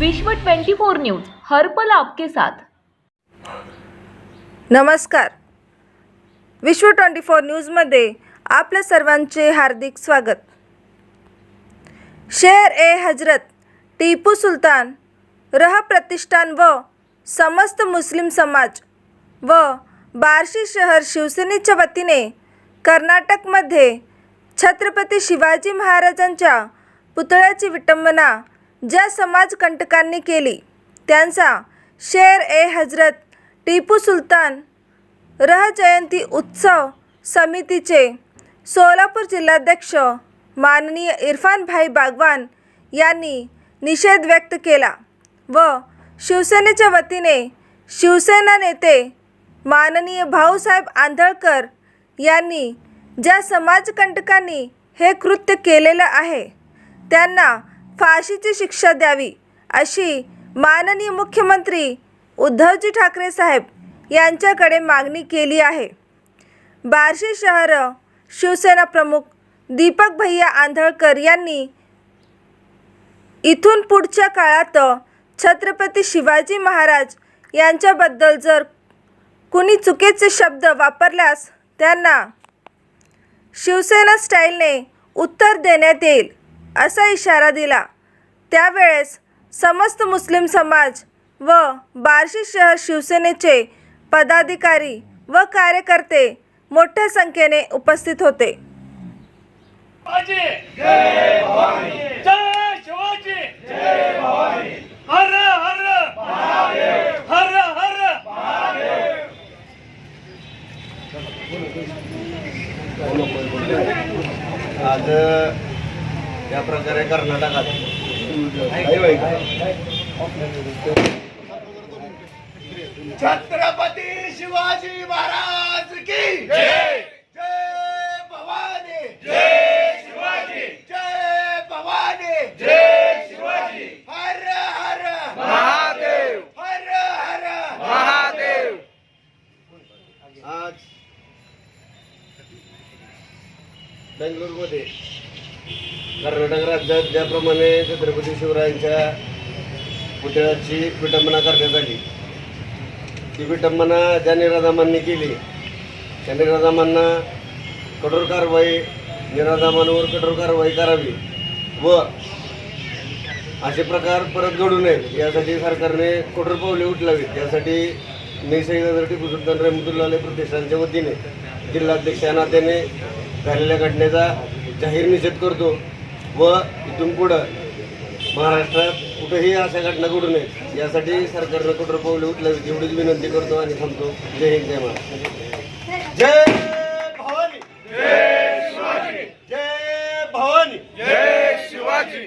विश्व 24 न्यूज हर पल आपके साथ. नमस्कार. विश्व ट्वेंटी फोर न्यूजमध्ये आपल्या सर्वांचे हार्दिक स्वागत. शेर ए हजरत टिपू सुलतान रह प्रतिष्ठान व समस्त मुस्लिम समाज व बार्शी शहर शिवसेनेच्या वतीने कर्नाटकमध्ये छत्रपती शिवाजी महाराजांच्या पुतळ्याची विटंबना ज्या समाजकंटकांनी केली त्यांचा शेर ए हजरत टिपू सुलतान रहजयंती उत्सव समितीचे सोलापूर जिल्हाध्यक्ष माननीय इरफानभाई बागवान यांनी निषेध व्यक्त केला व शिवसेनेच्या वतीने शिवसेना नेते माननीय भाऊसाहेब आंधळकर यांनी ज्या समाजकंटकांनी हे कृत्य केलेलं आहे त्यांना फाशीची शिक्षा द्यावी अशी माननीय मुख्यमंत्री उद्धवजी ठाकरे साहेब यांच्याकडे मागणी केली आहे. बार्शी शहर शिवसेना प्रमुख दीपक भैया आंधळकर यांनी इथून पुढच्या काळात छत्रपती शिवाजी महाराज यांच्याबद्दल जर कुणी चुकीचे शब्द वापरल्यास त्यांना शिवसेना स्टाईलने उत्तर देण्यात येईल. असा इशारा दिला त्यावेळेस समस्त मुस्लिम समाज व बार्शी शहर शिवसेनेचे पदाधिकारी व कार्यकर्ते मोठ्या संख्येने उपस्थित होते आज या प्रकारे कर्नाटकात. छत्रपती शिवाजी महाराज की जय! जय भवानी! जय शिवाजी! जय भवानी! जय शिवाजी! हर हर! महादेव! हर हर! महादेव! आज बेंगलोरमध्ये कर्नाटक राज्यात ज्याप्रमाणे छत्रपती शिवरायांच्या पुतळ्याची विटंबना करण्यात आली. ती विटंबना ज्या निराधामांनी केली त्या निराधामांना कठोर कारवाई निराधामांवर कठोर कारवाई करावी व असे प्रकार परत घडू नयेत यासाठी सरकारने कठोर पावले उचलावीत. यासाठी मी सैदादर टिपू सुलतान रहमतुल्लाह प्रतिष्ठानच्या वतीने जिल्हाध्यक्ष या नात्याने झालेल्या घटनेचा जाहीर निषेध करतो व इथून पुढं महाराष्ट्रात कुठेही अशा घटना घडू नयेत. यासाठी सरकारनं कठोर पावले उचलावी एवढीच विनंती करतो आणि थांबतो. जय हिंद जय महाराष्ट्र. जय भवानी. जय शिवाजी जय भवानी. जय शिवाजी